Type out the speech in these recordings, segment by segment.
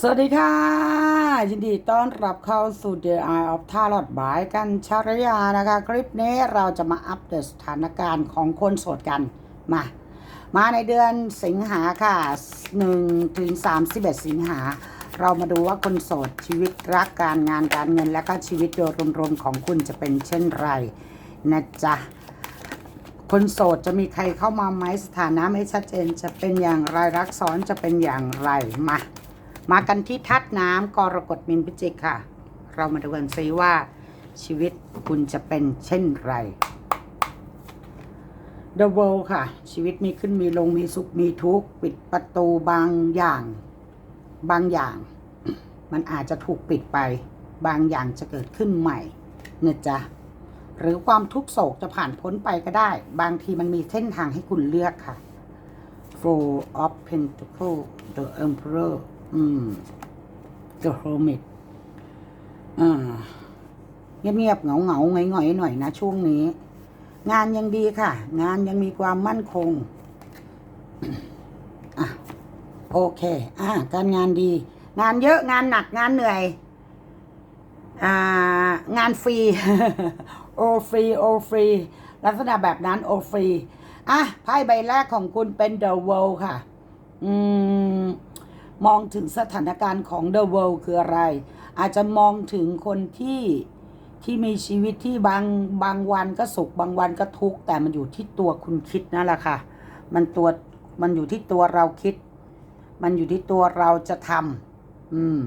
สวัสดีค่ะ ยินดีต้อนรับเข้าสู่ The Eye of Tarot บายกันชารยานะคะ คลิปนี้เราจะมาอัปเดตสถานการณ์ของคนโสดกัน มา มาในเดือนสิงหาค่ะ1ถึง31 สิงหา เรามาดูว่าคนโสดชีวิตรักการงานการเงิน และก็ชีวิตโดยรวมๆของคุณจะเป็นเช่นไรนะจ๊ะคนโสดจะมีใครเข้ามาไหมสถานะไม่ชัดเจน จะเป็นอย่างไรรักซ้อนจะเป็นอย่างไรมา มากันที่ทัดน้ำกรกฎมินพิจิกค่ะ เรามาดูกันซิว่าชีวิตคุณจะเป็นเช่นไร The World ค่ะ ชีวิตมีขึ้นมีลงมีสุขมีทุกข์ปิดประตูบางอย่าง บางอย่าง มันอาจจะถูกปิดไป บางอย่างจะเกิดขึ้นใหม่นะจ๊ะหรือความทุกข์โศกจะผ่านพ้นไปก็ได้ บางทีมันมีเส้นทางให้คุณเลือกค่ะ Four of Pentacles The Emperor อืม The Hermit อ่า เงียบๆเหงาๆหงอยๆหน่อยนะช่วงนี้ งานยังดีค่ะ งานยังมีความมั่นคงอะโอเค อะการงานดี งานเยอะงานหนักงานเหนื่อย อ่า งานฟรี โอฟรีโอฟรีลักษณะแบบนั้นโอฟรีอะไพ่ใบแรกของคุณเป็น The World ค่ะ อืม มองถึงสถานการณ์ของ The World คืออะไร อาจจะมองถึงคนที่ที่มีชีวิตที่บางบางวันก็สุขบางวันก็ทุกข์แต่มันอยู่ที่ตัวคุณคิดนั่นแหละค่ะ มันตัวมันอยู่ที่ตัวเราคิด มันอยู่ที่ตัวเราจะทำอืม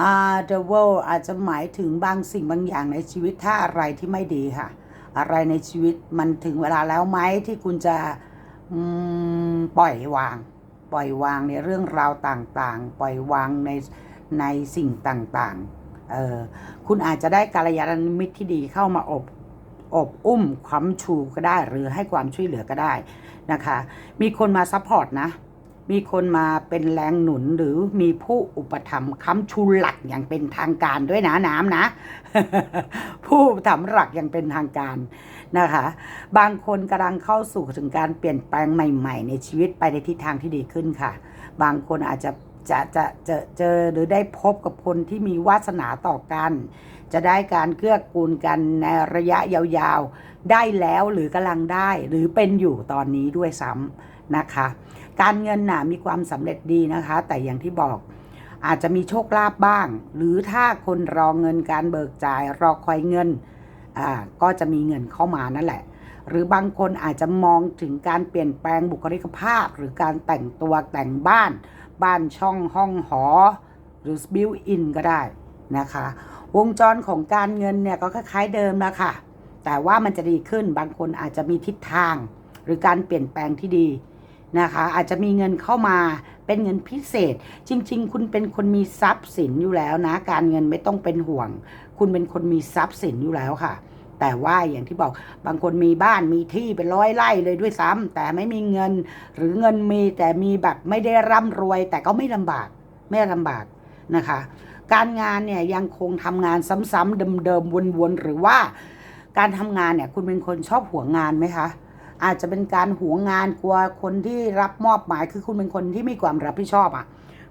อ่า the world อาจจะหมายถึงบางสิ่งบางอย่างในชีวิตถ้าอะไรที่ไม่ดีค่ะ อะไรในชีวิตมันถึงเวลาแล้วไหมที่คุณจะอืมปล่อยวาง ล่อยวางในเรื่องราวต่างๆ ปล่อยวางในในสิ่งต่างๆเออคุณอาจจะได้กาลยานมิตรที่ดีเข้ามาอบอบอุ้มค้ำชูก็ได้ หรือให้ความช่วยเหลือก็ได้นะคะ มีคนมาซัพพอร์ตนะ มีคนมาเป็นแรงหนุนหรือมีผู้อุปถัมภ์ค้ำชูหลักอย่างเป็นทางการด้วยนะน้ำนะ ผู้อุปถัมภ์หลักอย่างเป็นทางการนะคะ บางคนกำลังเข้าสู่ถึงการเปลี่ยนแปลงใหม่ ๆ ในชีวิตไปในทิศทางที่ดีขึ้นค่ะ บางคนอาจจะจะจะจะเจอหรือได้พบกับคนที่มีวาสนาต่อกัน จะได้การเกื้อกูลกันในระยะยาวๆ ได้แล้วหรือกำลังได้หรือเป็นอยู่ตอนนี้ด้วยซ้ำ นะคะ การเงินน่ะมีความสำเร็จดีนะคะ แต่อย่างที่บอกอาจจะมีโชคลาภบ้าง หรือถ้าคนรอเงินการเบิกจ่ายรอคอยเงินอ่าก็จะมีเงินเข้ามานั่นแหละ หรือบางคนอาจจะมองถึงการเปลี่ยนแปลงบุคลิกภาพ หรือการแต่งตัวแต่งบ้าน บ้านช่องห้องหอ หรือบิวอินก็ได้นะคะ วงจรของการเงินเนี่ยก็คล้ายๆเดิมแล้วค่ะแต่ว่ามันจะดีขึ้นบางคนอาจจะมีทิศทาง หรือการเปลี่ยนแปลงที่ดี นะคะอาจจะมีเงินเข้ามาเป็นเงินพิเศษ จริง ๆ คุณเป็นคนมีทรัพย์สินอยู่แล้วนะ การเงินไม่ต้องเป็นห่วง คุณเป็นคนมีทรัพย์สินอยู่แล้วค่ะ แต่ว่าอย่างที่บอกบางคนมีบ้านมีที่เป็นร้อยไร่เลยด้วยซ้ำแต่ไม่มีเงินหรือเงินมีแต่มีแบบไม่ได้ร่ำรวย แต่ก็ไม่ลำบากไม่ลำบากนะคะ การงานเนี่ยยังคงทำงานซ้ำๆเดิมๆวนๆหรือว่า การทำงานเนี่ยคุณเป็นคนชอบหัวงานไหมคะ อาจจะเป็นการหวงงานกลัวคนที่รับมอบหมายคือคุณเป็นคนที่มีความรับผิดชอบอะ่ะ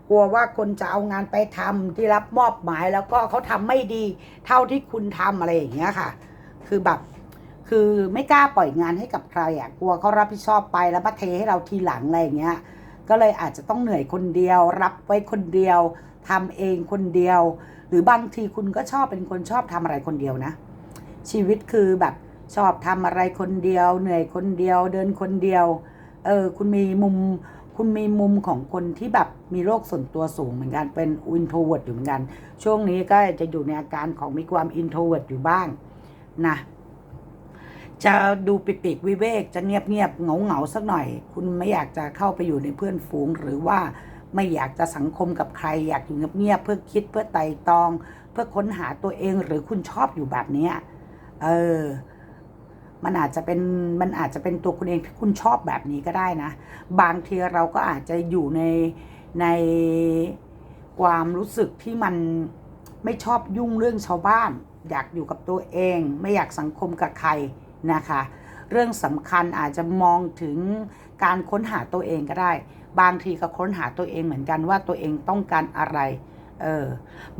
กลัวว่าคนจะเอางานไปทำที่รับมอบหมายแล้วก็เขาทำไม่ดี เท่าที่คุณทำอะไรอย่างเงี้ยค่ะ คือแบบคือไม่กล้าปล่อยงานให้กับใครอะ่ะกลัวเขารับผิดชอบไปแล้วมาเทให้เราทีหลังอะไรอย่างเงี้ย ก็เลยอาจจะต้องเหนื่อยคนเดียว รับไว้คนเดียวทำเองคนเดียว หรือบางทีคุณก็ชอบเป็นคนชอบทำอะไรคนเดียวนะ ชีวิตคือแบบ ชอบทำอะไรคนเดียว เหนื่อยคนเดียว เดินคนเดียว เออ คุณมีมุม คุณมีมุมของคนที่แบบมีโรคส่วนตัวสูงเหมือนกัน เป็นอินโทรเวิร์ดอยู่เหมือนกัน ช่วงนี้ก็จะอยู่ในอาการของมีความอินโทรเวิร์ดอยู่บ้าง นะจะดูปิดปิกวิเวกจะเงียบเงียบเหงาเหงาสักหน่อย คุณไม่อยากจะเข้าไปอยู่ในเพื่อนฝูง หรือว่าไม่อยากจะสังคมกับใคร อยากอยู่เงียบเงียบเพื่อคิดเพื่อไต่ตอง เพื่อค้นหาตัวเองหรือคุณชอบอยู่แบบนี้เออ มันอาจจะเป็นมันอาจจะเป็นตัวคุณเองที่คุณชอบแบบนี้ก็ได้นะ บางทีเราก็อาจจะอยู่ในในความรู้สึกที่มันไม่ชอบยุ่งเรื่องชาวบ้าน อยากอยู่กับตัวเอง ไม่อยากสังคมกับใครนะคะ เรื่องสำคัญอาจจะมองถึงการค้นหาตัวเองก็ได้ บางทีก็ค้นหาตัวเองเหมือนกันว่าตัวเองต้องการอะไรเออ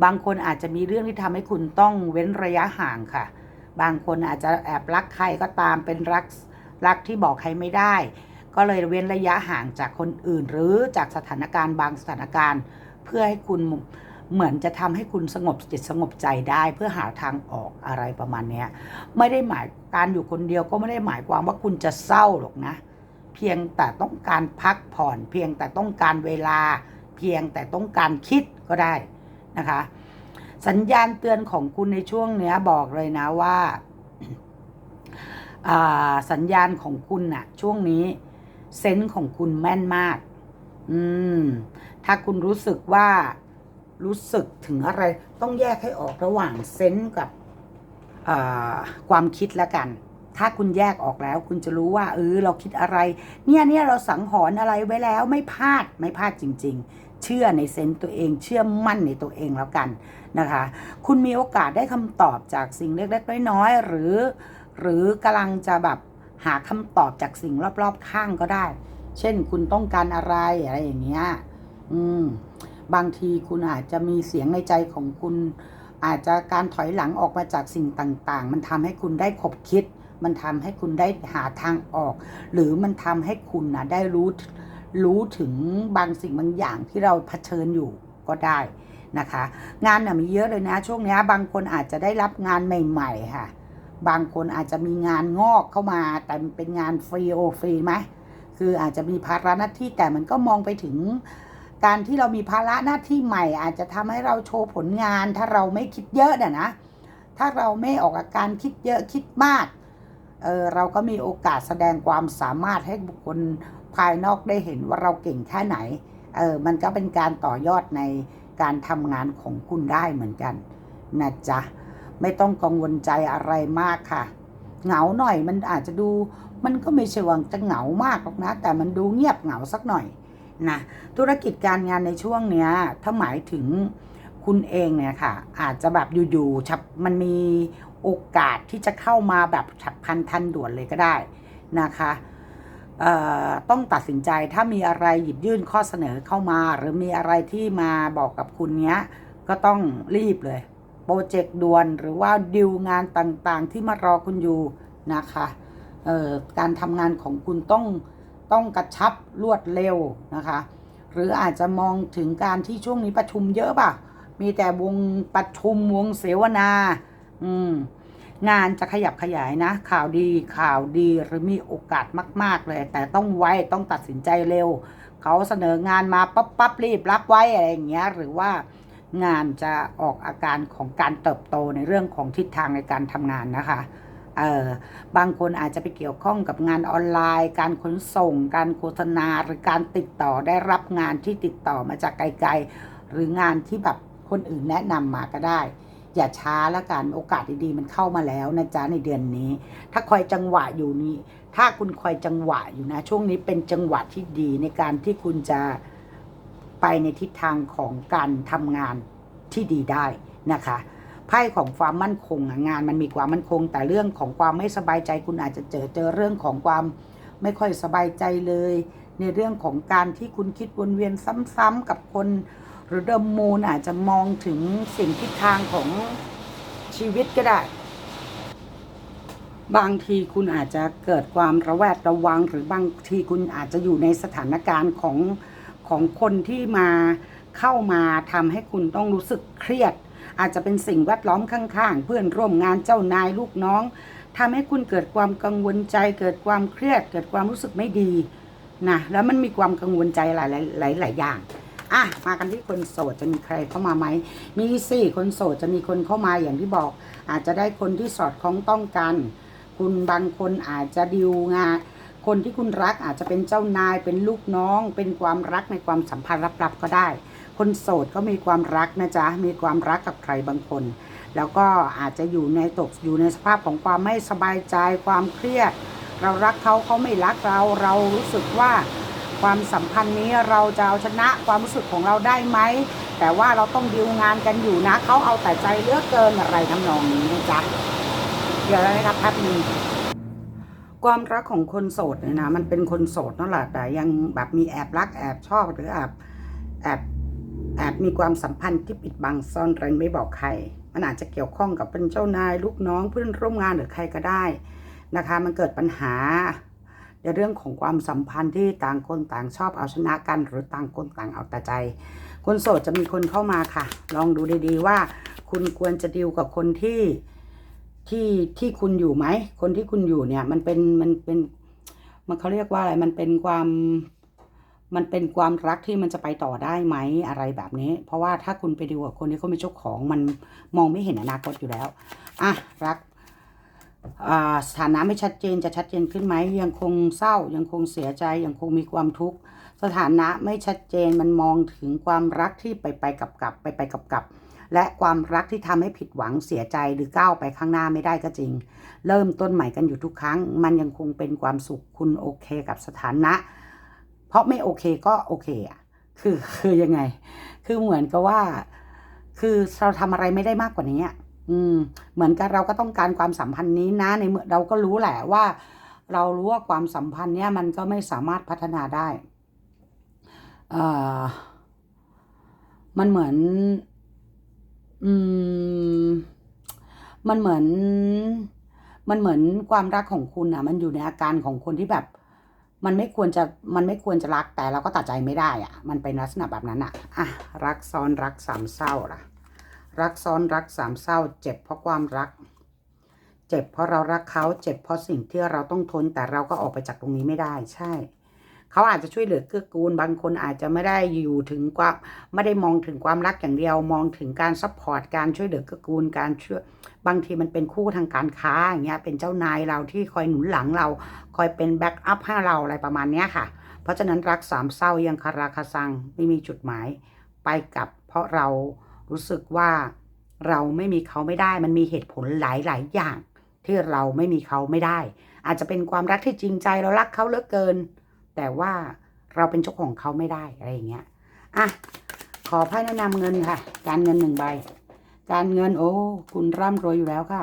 บางคนอาจจะมีเรื่องที่ทำให้คุณต้องเว้นระยะห่างค่ะ บางคนอาจจะแอบรักใครก็ตามเป็นรักรักที่บอกใครไม่ได้ ก็เลยเว้นระยะห่างจากคนอื่น หรือจากสถานการณ์บางสถานการณ์ เพื่อให้คุณเหมือนจะทำให้คุณสงบจิตสงบใจได้ เพื่อหาทางออกอะไรประมาณนี้ไม่ได้หมายการอยู่คนเดียวก็ไม่ได้หมายความว่าคุณจะเศร้าหรอกนะ เพียงแต่ต้องการพักผ่อน เพียงแต่ต้องการเวลา เพียงแต่ต้องการคิดก็ได้นะคะ สัญญาณเตือนของคุณในช่วงเนี้ยบอกเลยนะว่าอ่าสัญญาณของคุณน่ะ ช่วงนี้เซนส์ของคุณแม่นมาก อืม ถ้าคุณรู้สึกว่ารู้สึกถึงอะไร ต้องแยกให้ออกระหว่างเซนส์กับอ่าความคิดแล้วกัน ถ้าคุณแยกออกแล้ว คุณจะรู้ว่าเออเราคิดอะไร เนี่ยเนี่ยเราสังหรณ์อะไรไว้แล้วไม่พลาดไม่พลาดจริง ๆ เชื่อในเซนส์ตัวเอง เชื่อมั่นในตัวเองแล้วกันนะคะ คุณมีโอกาสได้คำตอบจากสิ่งเล็กๆน้อยๆหรือ หรือกำลังจะแบบหาคำตอบจากสิ่งรอบๆข้างก็ได้ เช่นคุณต้องการอะไรอะไรอย่างเงี้ยอืมบางทีคุณอาจจะมีเสียงในใจของคุณ อาจจะการถอยหลังออกมาจากสิ่งต่างๆ มันทำให้คุณได้ขบคิด มันทำให้คุณได้หาทางออก หรือมันทำให้คุณนะได้รู้ รู้ถึงบางสิ่งบางอย่างที่เราเผชิญอยู่ก็ได้นะคะ งานน่ะมีเยอะเลยนะ ช่วงนี้บางคนอาจจะได้รับงานใหม่ ๆ ค่ะ บางคนอาจจะมีงานงอกเข้ามา แต่เป็นงานฟรีโอฟรีไหมคืออาจจะมีภาระหน้าที่แต่มันก็มองไปถึงการที่เรามีภาระหน้าที่ใหม่ อาจจะทำให้เราโชว์ผลงาน ถ้าเราไม่คิดเยอะน่ะนะ ถ้าเราไม่ออกอาการคิดเยอะคิดมากเออเราก็มีโอกาสแสดงความสามารถให้บุคคล ภายนอกได้เห็นว่าเราเก่งแค่ไหน เออ มันก็เป็นการต่อยอดในการทำงานของคุณได้เหมือนกันนะจ๊ะ ไม่ต้องกังวลใจอะไรมากค่ะ เหงาหน่อยมันอาจจะดู มันก็ไม่ใช่ว่าจะเหงามากหรอกนะ แต่มันดูเงียบเหงาสักหน่อยนะธุรกิจการงานในช่วงเนี้ย ถ้าหมายถึงคุณเองเนี่ยค่ะ อาจจะแบบอยู่ๆฉับมันมีโอกาสที่จะเข้ามาแบบฉับพลันทันด่วนเลยก็ได้นะคะ ต้องตัดสินใจถ้ามีอะไรหยิบยื่นข้อเสนอเข้ามา หรือมีอะไรที่มาบอกกับคุณเนี้ย ก็ต้องรีบเลย โปรเจกต์ด่วนหรือว่าดิวงานต่างๆ ที่มารอคุณอยู่นะคะการทำงานของคุณต้องต้องกระชับรวดเร็วนะคะ หรืออาจจะมองถึงการที่ช่วงนี้ประชุมเยอะป่ะ มีแต่วงประชุมวงเสวนา อืม งานจะขยับขยายนะ ข่าวดีข่าวดีหรือมีโอกาสมาก ๆ เลย แต่ต้องไวต้องตัดสินใจเร็ว เขาเสนองานมาปั๊บปั๊บรีบรับไว้อะไรอย่างเงี้ยหรือว่างานจะออกอาการของการเติบโตในเรื่องของทิศทางในการทำงานนะคะเออบางคนอาจจะไปเกี่ยวข้องกับงานออนไลน์ การขนส่ง การโฆษณาหรือการติดต่อได้รับงานที่ติดต่อมาจากไกล ๆ หรืองานที่แบบคนอื่นแนะนำมาก็ได้ อย่าช้าละกันโอกาสดีๆ มันเข้ามาแล้วนะจ๊ะในเดือนนี้ ถ้าคอยจังหวะอยู่นี้ ถ้าคุณคอยจังหวะอยู่นะ ช่วงนี้เป็นจังหวะที่ดีในการที่คุณจะไปในทิศทางของการทำงานที่ดีได้นะคะไพ่ของความมั่นคงงานมันมีความมั่นคง แต่เรื่องของความไม่สบายใจคุณอาจจะเจอเจอเรื่องของความไม่ค่อยสบายใจเลย ในเรื่องของการที่คุณคิดวนเวียนซ้ำๆกับคน หรือเดิมมูนอาจจะมองถึงสิ่งทิศทางของชีวิตก็ได้ บางทีคุณอาจจะเกิดความระแวดระวัง หรือบางทีคุณอาจจะอยู่ในสถานการณ์ของของคนที่มาเข้ามาทำให้คุณต้องรู้สึกเครียด อาจจะเป็นสิ่งแวดล้อมข้างๆ เพื่อนร่วมงานเจ้านายลูกน้องทำให้คุณเกิดความกังวลใจ เกิดความเครียด เกิดความรู้สึกไม่ดีนะแล้วมันมีความกังวลใจหลายหลายหลายๆอย่าง อะมากันที่คนโสดจะมีใครเข้ามาไหม มีสี่คนโสดจะมีคนเข้ามาอย่างที่บอก อาจจะได้คนที่สอดคล้องต้องกัน คุณบางคนอาจจะดิวงานคนที่คุณรักอาจจะเป็นเจ้านายเป็นลูกน้อง เป็นความรักในความสัมพันธ์ลับๆก็ได้ คนโสดก็มีความรักนะจ๊ะมีความรักกับใครบางคน แล้วก็อาจจะอยู่ในตกอยู่ในสภาพของความไม่สบายใจความเครียด เรารักเขาเขาไม่รักเราเรารู้สึกว่า ความสัมพันธ์นี้เราจะเอาชนะความรู้สึกของเราได้ไหม แต่ว่าเราต้องดิวงานกันอยู่นะ เขาเอาแต่ใจเลือกเกินอะไรทำนองนี้นะจ๊ะ เดี๋ยวนะครับแป๊บนึงความรักของคนโสดเนี่ยนะมันเป็นคนโสดนั่นแหละแต่ยังแบบมีแอบรักแอบชอบหรือแอบแอบแอบมีความสัมพันธ์ที่ปิดบังซ่อนเร้นไม่บอกใคร มันอาจจะเกี่ยวข้องกับเป็นเจ้านายลูกน้องเพื่อนร่วมงานหรือใครก็ได้นะคะ มันเกิดปัญหา ในเรื่องของความสัมพันธ์ที่ต่างคนต่างชอบเอาชนะกัน หรือต่างคนต่างเอาแต่ใจ คนโสดจะมีคนเข้ามาค่ะ ลองดูดีๆว่า คุณควรจะดีลกับคนที่ที่ที่คุณอยู่ไหม คนที่คุณอยู่เนี่ย มันเป็นมันเป็นมันเขาเรียกว่าอะไรมันเป็นความมันเป็นความรักที่มันจะไปต่อได้ไหมอะไรแบบนี้ เพราะว่าถ้าคุณไปดีลกับคนที่เขาเป็นเจ้าของมันมองไม่เห็นอนาคตอยู่แล้ว อะ รัก สถานะไม่ชัดเจนจะชัดเจนขึ้นไหมยังคงเศร้ายังคงเสียใจยังคงมีความทุกข์สถานะไม่ชัดเจนมันมองถึงความรักที่ไปไปกับกับไปไปกับกับและความรักที่ทำให้ผิดหวังเสียใจหรือก้าวไปข้างหน้าไม่ได้ก็จริง เริ่มต้นใหม่กันอยู่ทุกครั้ง มันยังคงเป็นความสุขคุณโอเคกับสถานะ เพราะไม่โอเคก็โอเคอะคือคือยังไง คือเหมือนกับว่า คือเราทำอะไรไม่ได้มากกว่านี้ อืม เหมือนกับเราก็ต้องการความสัมพันธ์นี้นะในเมื่อเราก็รู้แหละว่า เรารู้ว่าความสัมพันธ์เนี้ยมันก็ไม่สามารถพัฒนาได้เอ่อมันเหมือน อืม มันเหมือน มันเหมือนความรักของคุณอะ มันอยู่ในอาการของคนที่แบบ มันไม่ควรจะ มันไม่ควรจะรักแต่เราก็ตัดใจไม่ได้อะ มันเป็นลักษณะแบบนั้นอะ อะ รักซ้อนรักสามเศร้าล่ะ รักซ้อนรักสามเศร้า เจ็บเพราะความรัก เจ็บเพราะเรารักเขา เจ็บเพราะสิ่งที่เราต้องทน แต่เราก็ออกไปจากตรงนี้ไม่ได้ ใช่ เขาอาจจะช่วยเหลือเกื้อกูล บางคนอาจจะไม่ได้อยู่ถึงความไม่ได้มองถึงความรักอย่างเดียว มองถึงการซัพพอร์ต การช่วยเหลือเกื้อกูล การช่วย บางทีมันเป็นคู่ทางการค้าอย่างเงี้ย เป็นเจ้านายเราที่คอยหนุนหลังเรา คอยเป็นแบ็กอัพให้เราอะไรประมาณเนี้ยค่ะ เพราะฉะนั้นรักสามเศร้ายังคาราคาซังไม่มีจุดหมาย ไปกับเพราะเรา รู้สึกว่าเราไม่มีเขาไม่ได้ มันมีเหตุผลหลาย ๆ อย่าง ที่เราไม่มีเขาไม่ได้ อาจจะเป็นความรักที่จริงใจเรารักเขาเหลือเกิน แต่ว่าเราเป็นเจ้าของเขาไม่ได้อะไรอย่างเงี้ยอะขอไพ่แนะนำเงินค่ะ การเงินหนึ่งใบ การเงินโอ้คุณร่ำรวยอยู่แล้วค่ะ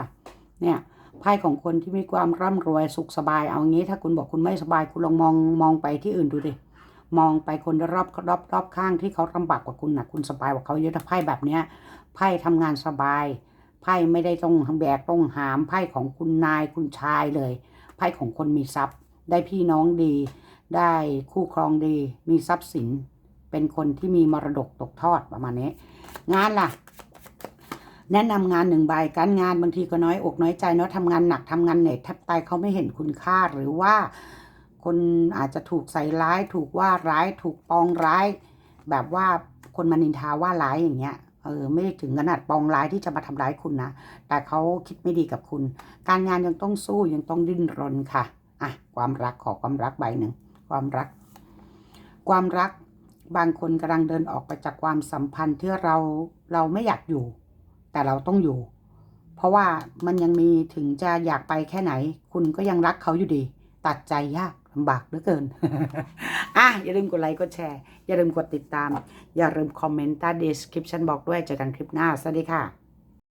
เนี่ยไพ่ของคนที่มีความร่ำรวยสุขสบายเอางี้ ถ้าคุณบอกคุณไม่สบายคุณลองมองมองไปที่อื่นดูดิ มองไปคนรอบรอบรอบข้างที่เขาลำบากกว่าคุณนะคุณสบายกว่าเขาเยอะถ้าไพ่แบบเนี้ยไพ่ทำงานสบาย ไพ่ไม่ได้ต้องแบกต้องหามไพ่ของคุณนายคุณชายเลย ไพ่ของคนมีทรัพย์ ได้พี่น้องดี ได้คู่ครองดี มีทรัพย์สิน เป็นคนที่มีมรดกตกทอดประมาณนี้ งานล่ะแนะนำงานหนึ่งใบการงานบางทีก็น้อยอกน้อยใจเนาะทำงานหนักทำงานเหนื่อยแทบตายเขาไม่เห็นคุณค่าหรือว่า คนอาจจะถูกใส่ร้าย ถูกว่าร้าย ถูกปองร้าย แบบว่าคนมานินทาว่าร้ายอย่างเงี้ยเออไม่ได้ถึงขนาดปองร้ายที่จะมาทำร้ายคุณนะ แต่เขาคิดไม่ดีกับคุณ การงานยังต้องสู้ยังต้องดิ้นรนค่ะอะความรักขอความรักใบหนึ่งความรัก ความรักบางคนกำลังเดินออกไปจากความสัมพันธ์ที่เราเราไม่อยากอยู่ แต่เราต้องอยู่ เพราะว่ามันยังมีถึงจะอยากไปแค่ไหน คุณก็ยังรักเขาอยู่ดี ตัดใจยาก ลำบากเหลือเกิน อะ อย่าลืมกดไลค์กดแชร์ อย่าลืมกดติดตาม อย่าลืมคอมเมนต์ใต้ description บอกด้วยเจอกันคลิปหน้า สวัสดีค่ะ